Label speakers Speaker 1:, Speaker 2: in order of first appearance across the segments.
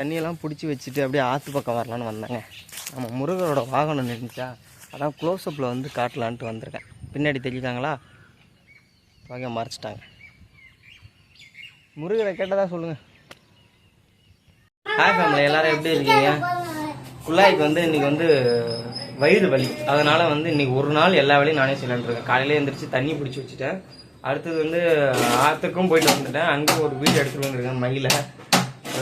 Speaker 1: தண்ணியெல்லாம் பிடிச்சி வச்சுட்டு அப்படியே ஆற்று பக்கம் வரலான்னு வந்தேங்க. நம்ம முருகரோட வாகனம் நின்றுச்சா? அதான் க்ளோஸ்அப்பில் வந்து காட்டலான்ட்டு வந்திருக்கேன். பின்னாடி தெரியுதாங்களா? வகை மறைச்சிட்டாங்க. முருகரை கேட்டதா சொல்லுங்கள் ஹாய் ஃபேமிலி எல்லாரும் எப்படி இருக்கீங்க? குழாய்க்கு வந்து இன்னைக்கு வந்து வயிறு வலி. அதனால் வந்து இன்னைக்கு ஒரு நாள் எல்லா வேலையும் நானே செய்யலான்னு இருக்கேன். காலையில எழுந்திரிச்சு தண்ணி பிடிச்சி வச்சுட்டேன். அடுத்தது வந்து ஆற்றுக்கும் போயிட்டு வந்துட்டேன். அங்கேயும் ஒரு வீடு எடுத்துகிட்டு வந்துருக்கேன் மயில.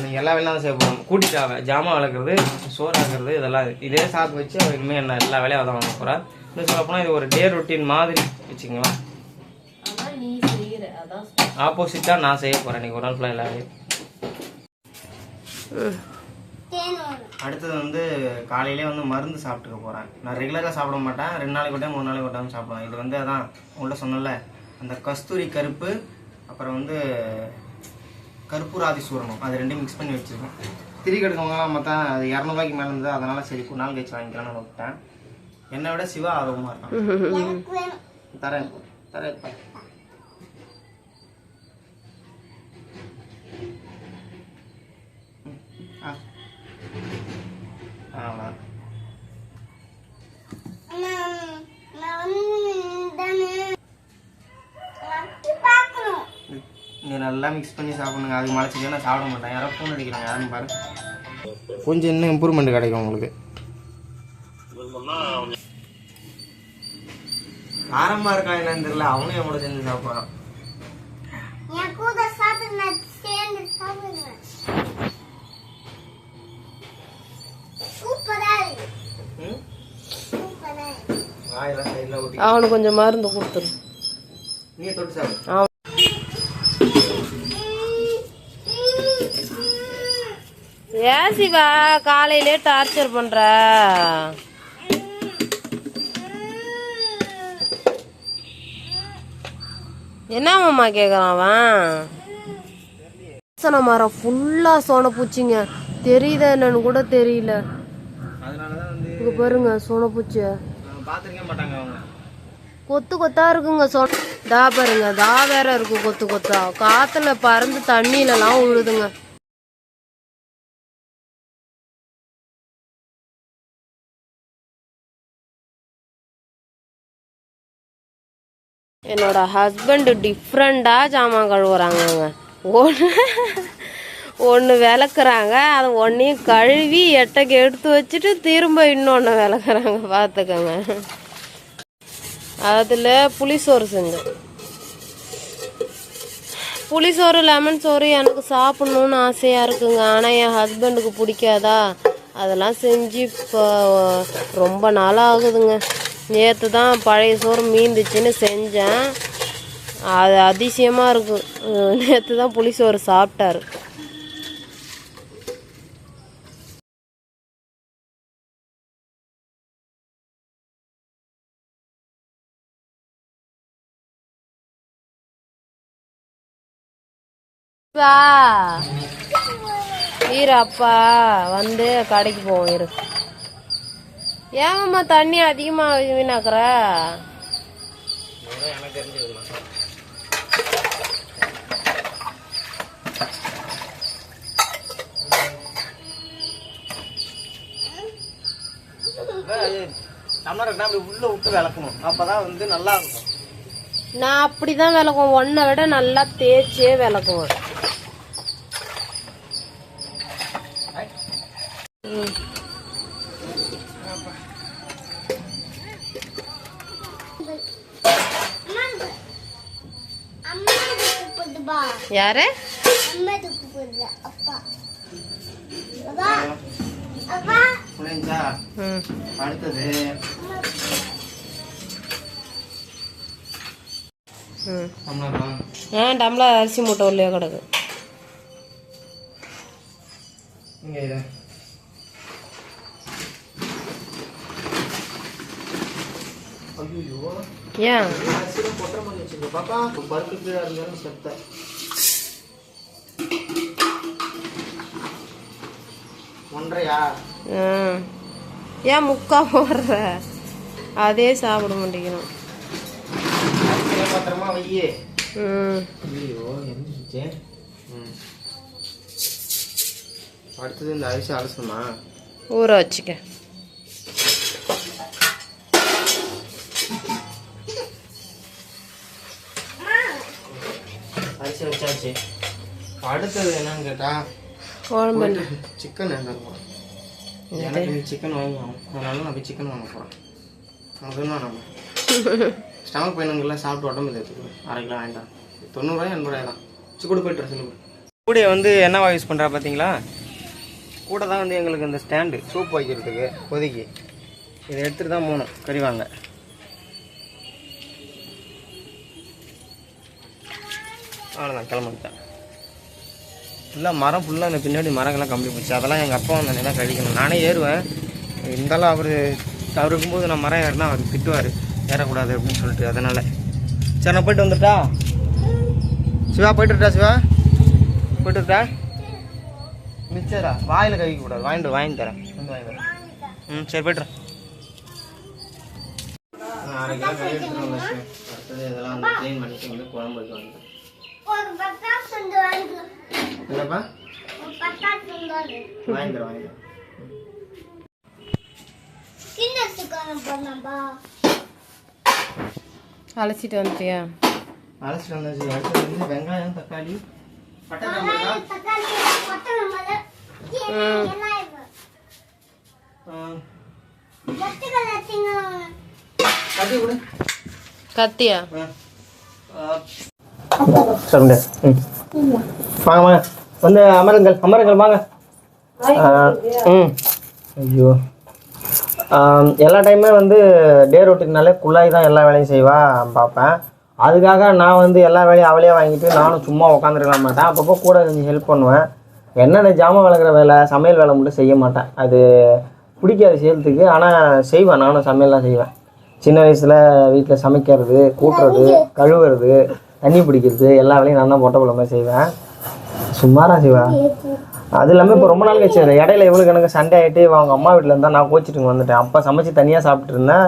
Speaker 1: நீங்கள் எல்லா வேலையும் தான் செய்ய போகணும் கூட்டிட்டாங்க ஜாமான் வளர்க்குறது சோறு ஆக்குறது இதெல்லாம் இதே சாக்கு வச்சு அவ இனிமேல் என்ன எல்லா வேலையும் அதான் வாங்க போகிறா இன்னும் சொல்லப்போனால் இது ஒரு டே ரொட்டீன் மாதிரி வச்சுக்கலாம் ஆப்போசிட்டாக நான் செய்ய போகிறேன் இன்னைக்கு ஒரு நாள் ஃபுல்லாக எல்லா வேலையும் அடுத்தது வந்து காலையிலே வந்து மருந்து சாப்பிட்டுக்க போகிறேன் நான் ரெகுலராக சாப்பிட மாட்டேன். ரெண்டு நாளைக்கு ஒரு மூணு நாளைக்கு விட்டாமல் சாப்பிடுவேன். இது வந்து அதான் உங்கள்கிட்ட சொன்னல அந்த கஸ்தூரி கருப்பு அப்புறம் வந்து கற்பூராதி சூரணம் அது ரெண்டையும் மிக்ஸ் பண்ணி வச்சுருக்கேன் திரி கெடுக்கவங்களாம் மொத்தா அது இரநூறுவாய்க்கு மேலே இருந்தது அதனால் சரி ஒரு நாள் கழிச்சு வாங்கிக்கலாம்னு விட்டேன் என்னை விட சிவா ஆர்வமாக இருக்கான். தரேன் தரேன் இப்ப. ம், ஆ அவ்வளோதான் நீ நல்லா மிக்ஸ் பண்ணி சாப்பிடுங்க. அது மலைச்சிட்டு நான் சாப்பிட மாட்டேன். யாரோ ஃபோன் அடிக்கிறாங்க. யாருன்னு பாரு. கொஞ்சம் இன்னும் இம்ப்ரூவ்மெண்ட் கிடைக்கும் உங்களுக்கு. காரமா இருக்கா என்னன்னு தெரியல. அவனும் என் கூட சேர்ந்து சாப்பிட்றான்.
Speaker 2: அவனுக்கு கொஞ்சம் மருந்து கொடுத்துரு.
Speaker 1: நீ தொட்டு சாப்பிடு.
Speaker 2: ஏன் சிவா காலையிலே டார்ச்சர் பண்ற. என்ன மாமா கேக்குறான் அவன்? மரம் ஃபுல்லா சோன பூச்சிங்க. தெரியுதா என்னன்னு கூட தெரியல. இங்க பாருங்க சோன பூச்சி. கொத்து கொத்தா இருக்குங்க சோன. தா பாருங்க தா வேற இருக்கு கொத்து கொத்தா. காத்துல பறந்து தண்ணியிலலாம் விழுதுங்க என்னோட ஹஸ்பண்டு டிஃப்ரெண்டாக ஜாமான் கழுவுறாங்கங்க. ஒன்று ஒன்று விளக்குறாங்க அது ஒன்றையும் கழுவி எட்டைக்கு எடுத்து வச்சுட்டு திரும்ப இன்னொன்று விளக்குறாங்க பார்த்துக்கோங்க அதில் புளிசோறு செஞ்சேன் புளிசோறு லெமன் சோறு எனக்கு சாப்பிட்ணுன்னு ஆசையாக இருக்குங்க. ஆனால் என் ஹஸ்பண்டுக்கு பிடிக்காதா? அதெல்லாம் செஞ்சு இப்போ ரொம்ப நாளாக ஆகுதுங்க நேற்று தான் பழைய சோறு மீந்துச்சுன்னு செஞ்சேன். அது அதிசயமாக இருக்கும் நேற்று தான் புளிசோறு சாப்பிட்டாரு. வா. வீரப்பா வந்து கடைக்கு போவோம் இருக்கு ஏமாம்மா தண்ணி அதிகமாக வீணாக்குற?
Speaker 1: எனக்கு தெரிஞ்சதுமா டம்ளர் அப்படி உள்ள விட்டு விளக்கணும். அப்பதான் வந்து நல்லா இருக்கும்.
Speaker 2: நான் அப்படிதான் விளக்குவேன். ஒன்றை விட நல்லா தேய்ச்சே விளக்குவேன். ம். யாரு?
Speaker 1: அடுத்தது.
Speaker 2: ம்.
Speaker 1: டம்ளரா?
Speaker 2: அரிசி மூட்டை உள்ளே கிடக்கு? ஏன்? ஏன் முக்கா போடுற? அதே சாப்பிட மாட்டேங்கிறோம்
Speaker 1: பத்திரமா வையே. அடுத்தது இந்த அரிசி அலசணுமா?
Speaker 2: ஊற வச்சுக்க.
Speaker 1: அரிசி வச்சாச்சு. அடுத்தது என்னன்னு கேட்டா
Speaker 2: குழம்பு
Speaker 1: சிக்கன் என்ன எனக்கு நீ சிக்கன் வாங்கி ஆகணும் அதனால நான் போய் சிக்கன் வாங்க போகிறேன் அதுதான் நம்ம? ஸ்டமக் பையனுங்கெல்லாம் சாப்பிட்டு உடம்பு தேர்த்துக்கு அரை கிலோ வேண்டாம் தொண்ணூறுரூவா எண்பது தான் சரி கூட போய்ட்டு சொல்லுங்க கூட வந்து என்னவா யூஸ் பண்ணுறா பார்த்தீங்களா கூட தான் வந்து எங்களுக்கு இந்த ஸ்டாண்டு சூப் வைக்கிறதுக்கு கொதிக்கி. இதை எடுத்துகிட்டு தான் போகணும். கறி வாங்க. அவ்வளோதான் கிளம்பிட்டேன். ஃபுல்லாக மரம் ஃபுல்லாக அந்த பின்னாடி மரங்கள்லாம் கம்பி போச்சு. அதெல்லாம் எங்கள் அப்பா வந்து தான் கழிக்கணும். நானே ஏறுவேன். இருந்தாலும் அவர் அவர் இருக்கும்போது நான் மரம் ஏறினா அவர் திட்டுவார். ஏறக்கூடாது அப்படின்னு சொல்லிட்டு அதனால். சரி நான் போயிட்டு வந்துட்டா? சிவா போயிட்டு சிவா? போயிட்டு மிச்சரா? வாயில் கழிக்கக்கூடாது கூடாது வாங்கிட்டு வாங்கி தரேன். வந்து வாங்கி தரேன் ம் சரி போய்ட்டுறேன் அரை இதெல்லாம் க்ளீன் பண்ணிட்டு வந்து குழம்பு வைக்க என்னப்பா?
Speaker 2: அலசிட்டு வந்துட்டியா?
Speaker 1: அலசிட்டு வந்தாச்சு. அடுத்தது வந்து வெங்காயம் தக்காளி
Speaker 2: கத்தியா.
Speaker 1: சொல்லுங்க ம். வாங்க வாங்க. வந்து அமருங்கள் அமருங்கள் வாங்க. ம். ஐயோ. எல்லா டைமே வந்து டே ரொட்டீன்னாலே குள்ளாய் தான் எல்லா வேலையும் செய்வா பார்ப்பேன். அதுக்காக நான் வந்து எல்லா வேலையும் அவளே வாங்கிட்டு நானும் சும்மா உட்காந்துருக்க மாட்டேன். அப்பப்போ கூட கொஞ்சம் ஹெல்ப் பண்ணுவேன். என்னென்ன ஜாமான் விளக்குற வேலை சமையல் வேலை மட்டும் செய்ய மாட்டேன். அது பிடிக்காது செய்யறதுக்கு. ஆனால் செய்வேன். நானும் சமையல்லாம் செய்வேன். சின்ன வயசில் வீட்டில் சமைக்கிறது கூட்டுறது கழுவுறது தண்ணி பிடிக்கிறது எல்லா வேலையும் நான் தான் பொட்டை குழம்பு செய்வேன். சும்மாரா சிவா அது இல்லாமல் இப்போ ரொம்ப நாள் கழிச்சு இடையில எவ்வளோ எனக்கு சண்டே ஆகிட்டு அவங்க அம்மா வீட்டில் இருந்தால் நான் கோச்சிட்டு வந்துட்டேன். அப்போ சமைச்சு தனியாக சாப்பிட்டு இருந்தேன்.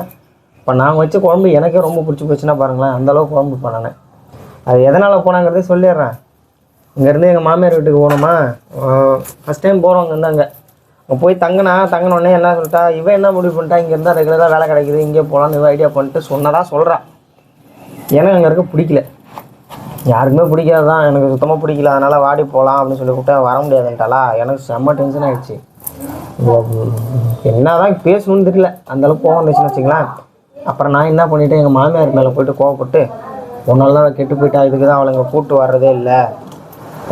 Speaker 1: இப்போ நான் வச்ச குழம்பு எனக்கே ரொம்ப பிடிச்சி போச்சுன்னா பாருங்களேன் அந்தளவுக்கு குழம்பு பண்ணேன் அது எதனால் போனாங்கிறதே சொல்லிடுறேன். இங்கேருந்து எங்கள் மாமியார் வீட்டுக்கு போனோமா ஃபஸ்ட் டைம் போகிறவங்க இருந்தாங்க. அங்கே போய் தங்கினா தங்கினோடனே என்ன சொல்லிட்டா இவன் என்ன முடிவு பண்ணிட்டா இங்கே இருந்தால் ரெகுலராக வேலை கிடைக்குது இங்கே போகலான்னு இவன் ஐடியா பண்ணிட்டு சொன்னதா சொல்கிறா எனக்கு அங்கே இருக்க பிடிக்கல. யாருக்குமே பிடிக்காது தான் எனக்கு சுத்தமாக பிடிக்கல. அதனால் வாடி போகலாம் அப்படின்னு சொல்லி கூப்பிட்டா வர முடியாதுன்ட்டாலா எனக்கு செம்ம டென்ஷன் ஆகிடுச்சு என்ன தான் பேசணும்னு தெரியல. அந்தளவுக்கு கோவம் இருந்துச்சுன்னு வச்சுங்களேன் அப்புறம் நான் என்ன பண்ணிட்டேன்? எங்கள் மாமியார் மேலே போயிட்டு கோவப்பட்டு உன்னால தான் கெட்டு போயிட்டா? இதுக்கு தான் அவளை கூப்பிட்டு வர்றதே இல்லை.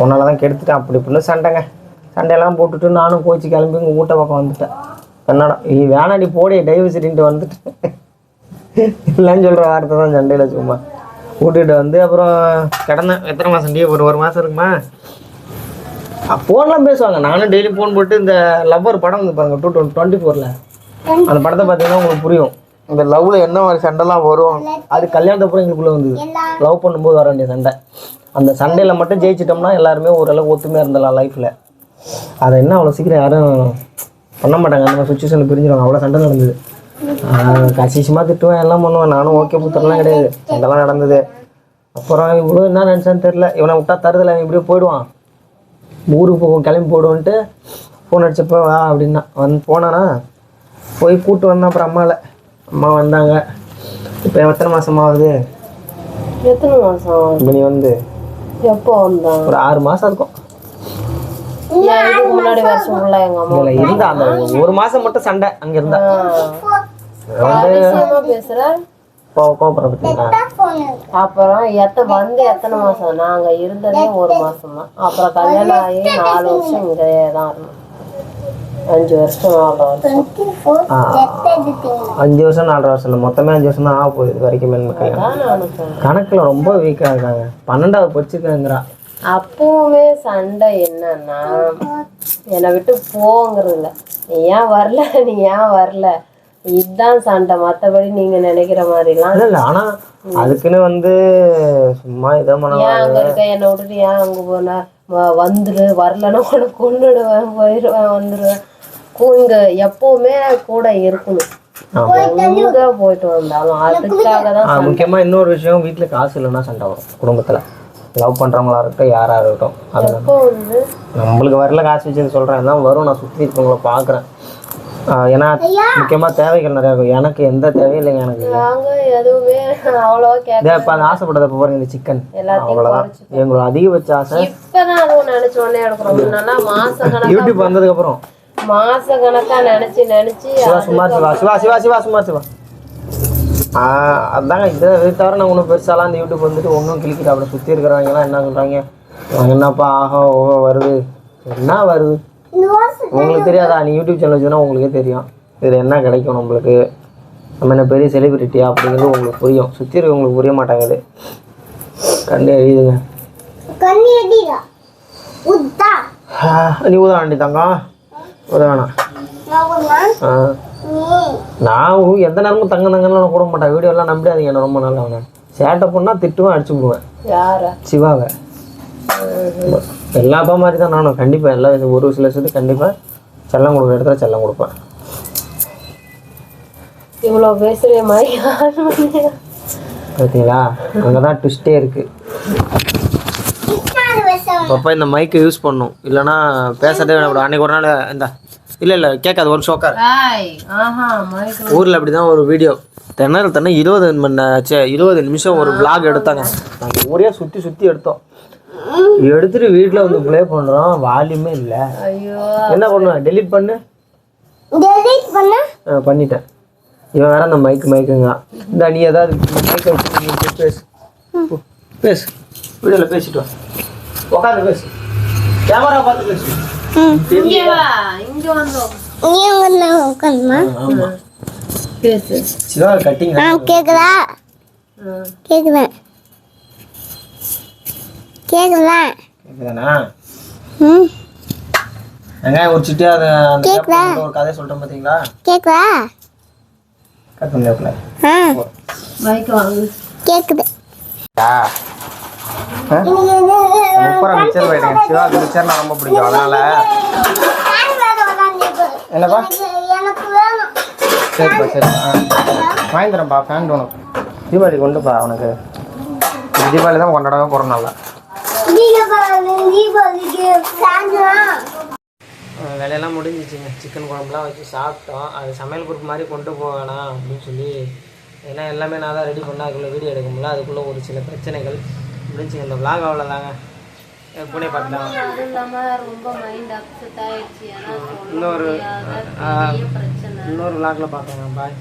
Speaker 1: உன்னால தான் கெடுத்துட்டேன். அப்படி இப்படின்னு சண்டைங்க. சண்டையெல்லாம் போட்டுட்டு நானும் கோச்சி கிளம்பி உங்கள் வீட்டை பக்கம் வந்துட்டேன். என்னடா நீ வேணாடி போடி டைவர்சிட்டின்ட்டு வந்துட்டு. இல்லைன்னு சொல்கிற வார்த்தை தான் சண்டையில் சும்மா. கூட்டிகிட்டு வந்து அப்புறம் கிடந்தேன் எத்தனை மாதம் டீ ஒரு ஒரு மாதம் இருக்குமா? ஃபோன்லாம் பேசுவாங்க. நானும் டெய்லி ஃபோன் போட்டு இந்த லவ்வர் படம் வந்து பாருங்கள் டூ டுவெண்ட்டி ஃபோரில் அந்த படத்தை பார்த்தீங்கன்னா உங்களுக்கு புரியும். இந்த லவ்வில் என்ன மாதிரி சண்டைலாம் வரும்? அது கல்யாணத்தப்புறம் எங்களுக்குள்ளே வந்தது. லவ் பண்ணும்போது வர வேண்டிய சண்டை. அந்த சண்டையில் மட்டும் ஜெயிச்சிட்டோம்னா எல்லாருமே ஓரளவு ஒத்துமையாக இருந்தலாம் லைஃப்பில் அதை என்ன அவ்வளோ சீக்கிரம் யாரும் பண்ண மாட்டாங்க. அந்த மாதிரி சுச்சுவேஷனில் பிரிஞ்சிருவாங்க. அவ்வளோ சண்டை நடந்தது. கசிஷமாக திட்டுவேன் எல்லாம் பண்ணுவேன். நானும் ஓகே புத்தரெல்லாம் கிடையாது. சண்டைலாம் நடந்தது. அப்புறம் இவ்வளோ என்ன நினச்சான்னு தெரில இவனை விட்டா தருதல அவன் இப்படியே போயிடுவான். ஊருக்கு போகும் கிளம்பி போடுவோன்ட்டு ஃபோன் அடிச்சப்போ வா அப்படின்னா. வந்து போனானா? போய் கூப்பிட்டு வந்தேன் அப்புறம் அம்மாவில் அம்மா வந்தாங்க. இப்போ எத்தனை மாதம் ஆகுது?
Speaker 2: எத்தனை மாசம்
Speaker 1: இப்போ நீ வந்து
Speaker 2: எப்போ வந்தான்?
Speaker 1: ஒரு ஆறு மாதம் இருக்கும்.
Speaker 2: முன்னாடி வருஷம் ஃபுல்லா எங்க அம்மா
Speaker 1: இதில் இருந்தா அந்த ஒரு மாதம் மட்டும் சண்டை அங்கே இருந்தா.
Speaker 2: அதிசயமா பேசுற? அப்புறம் எத்த வந்து எத்தனை மாசம்? நாங்க இருந்ததே ஒரு மாசம் தான் அப்புறம் கல்யாணம் ஆகி நாலு வருஷம் இங்கே தான் இருந்தோம். அஞ்சு வருஷம் நாலு வருஷம்.
Speaker 1: அஞ்சு வருஷம் நாலரை வருஷம் இல்லை. மொத்தமே அஞ்சு வருஷம் தான் ஆக போகுது இது வரைக்கும் கணக்கில் ரொம்ப வீக்காக இருக்காங்க. பன்னெண்டாவது படிச்சிருக்கேங்கிறா
Speaker 2: அப்பவுமே சண்டை என்னன்னா என்னை விட்டு போங்கிறது இல்ல நீ ஏன் வரல? நீ ஏன் வரல? இதுதான் சண்டை. மத்தபடி நீங்க நினைக்கிற மாதிரிலாம்
Speaker 1: இல்லை இல்லை. ஆனால் அதுக்குன்னு வந்து சும்மா இதை பண்ண
Speaker 2: ஏன் அங்க இருக்க? என்னை விட்டுட்டு ஏன் அங்க போன? வ- வந்துரு. வரலன்னா உனக்கு கொண்டுடுவேன் போயிடுவேன் வந்துடுவேன் இங்க எப்பவுமே கூட இருக்கணும். எங்க போயிட்டு வந்தாலும் அதுக்காக தான்
Speaker 1: முக்கியமாக இன்னொரு விஷயம் வீட்டில் காசு இல்லைன்னா சண்டை வரும் குடும்பத்தில். லவ் பண்ணுறவங்களா இருக்கட்டும் யாராக இருக்கட்டும் அது நம்மளுக்கு வரல காசு வச்சு சொல்கிறேன் தான் வரும் நான் சுற்றி இருக்கவங்கள பார்க்குறேன் ஏன்னா முக்கியமாக தேவைகள் நிறையா இருக்கும். எனக்கு எந்த தேவையும் இல்லைங்க எனக்கு
Speaker 2: எதுவுமே அவ்வளோவா கேட்க
Speaker 1: இப்போ அந்த ஆசைப்பட்டதை இப்போ பாருங்க இந்த சிக்கன் அவ்வளோதான் எங்களோட அதிகபட்ச ஆசை.
Speaker 2: அதுவும் நினைச்ச உடனே கணக்கா
Speaker 1: யூடியூப் வந்ததுக்கப்புறம்.
Speaker 2: மாச கணக்கா நினைச்சு நினைச்சு
Speaker 1: சிவா சும்மா சிவா சிவா சிவா சிவா சும்மா சிவா. அதாங்க. இதை தவிர நான் ஒன்றும் பெருசாலாம் இந்த யூடியூப் வந்துட்டு ஒன்றும் கிளிக்கிட்டு அப்படி சுற்றி இருக்கிறவங்கலாம் என்ன சொல்கிறாங்க என்னப்பா ஆஹா ஓஹோ வருது? என்ன வருது? உங்களுக்கு தெரியாதா? நீ யூடியூப் சேனல் வச்சுன்னா உங்களுக்கே தெரியும். இதில் என்ன கிடைக்கும் நம்மளுக்கு? நம்ம என்ன பெரிய செலிபிரிட்டியா அப்படிங்கிறது உங்களுக்கு புரியும். சுற்றி இருக்கவங்களுக்கு புரிய மாட்டாங்குது கண்ணு ஆ, நீ ஊத வேண்டி தங்கம்
Speaker 3: நான்
Speaker 1: ஆ. நான் எந்த நேரமும் தங்க தங்கன்னு கூட மாட்டேன். வீடியோலாம் நம்பிடாதீங்க என்ன ரொம்ப நல்லா அவனை சேட்டை பண்ணால் திட்டுவேன் அடிச்சு விடுவேன். சிவாவை. எல்லா அப்பா மாதிரி தான் நானும். கண்டிப்பாக எல்லா ஒரு சில விஷயத்துக்கு கண்டிப்பாக செல்லம் கொடுக்குற இடத்துல செல்லம் கொடுப்பேன்.
Speaker 2: இவ்வளவு பேசுறே மாதிரி?
Speaker 1: பார்த்தீங்களா அங்கே தான் ட்விஸ்டே இருக்குது அப்பப்போ இந்த மைக்கை யூஸ் பண்ணும் இல்லைன்னா பேசுறதே வேணும் அன்னைக்கு ஒரு நாள் இந்த இல்லை இல்லை கேட்காது ஒரு
Speaker 2: மைக்
Speaker 1: ஊரில் அப்படி தான் ஒரு வீடியோ திணறல் தண்ணி இருபது மணி ச்சே இருபது நிமிஷம் ஒரு vlog எடுத்தாங்க. நாங்கள் ஊரே சுற்றி சுற்றி எடுத்தோம். எடுத்துட்டு வீட்டில் வந்து ப்ளே பண்ணுறோம் வால்யூமே இல்லை.
Speaker 2: ஐயோ.
Speaker 1: என்ன பண்ணுவேன் டெலீட் பண்ணு.
Speaker 3: டெலிட் பண்ண.
Speaker 1: ஆ, பண்ணிட்டேன். இவன் வேற அந்த மைக்கு மைக்குங்க இந்த நீ ஏதாவது மைக்கை பேசு. பேசு. வீடியோவில் பேசிட்டு வா. உட்காந்து பேசு. கேமரா பார்த்து பேசு.
Speaker 2: இங்க வா இங்க வந்தோம்
Speaker 3: நீ வந்து உட்காந்துமா
Speaker 1: ஆமாம்
Speaker 2: பேசு.
Speaker 1: சிவா கட்டிங்
Speaker 3: ஆ கேக்குதா. கேக்குதா? கேக்குதா?
Speaker 1: கேட்குதாண்ணா
Speaker 3: ம்.
Speaker 1: வெங்காயம் உரிச்சிட்டு அதை அந்த
Speaker 3: கேக்குதா?
Speaker 1: கேப்ல ஒரு கதை சொல்கிறேன் பார்த்தீங்களா
Speaker 3: கேக்குதா?
Speaker 1: கட் பண்ணி
Speaker 3: ஆ.
Speaker 2: வாங்கு
Speaker 3: கேக்குது
Speaker 1: முப்பரா மிச்சர் போயிட்டேன் சிவாக்கு மிச்சர்னா ரொம்ப பிடிக்கும். அதனால என்னப்பா?
Speaker 3: எனக்கு வேணும்
Speaker 1: சரிப்பா சரிப்பா ஆ. வாங்கி தரேன்ப்பா ஃபேன் உனக்கு. தீபாவளி கொண்டுப்பா உனக்கு. தீபாவளி தான் கொண்டாடவே போகிறோம் நல்லா. வேலையெல்லாம் முடிஞ்சிச்சுங்க. சிக்கன் குழம்புலாம் வச்சு சாப்பிட்டோம். அது சமையல் குரூப் மாதிரி கொண்டு போக வேணாம் அப்படின்னு சொல்லி ஏன்னா எல்லாமே நான் தான் ரெடி பண்ணால் அதுக்குள்ளே வீடியோ எடுக்க முடியல. அதுக்குள்ளே ஒரு சில பிரச்சனைகள். முடிஞ்சுங்க. இந்த vlog அவ்வளோதாங்க புனே
Speaker 2: சொல்ல
Speaker 1: இன்னொரு இன்னொரு vlogல பார்க்கலாம் பாய்.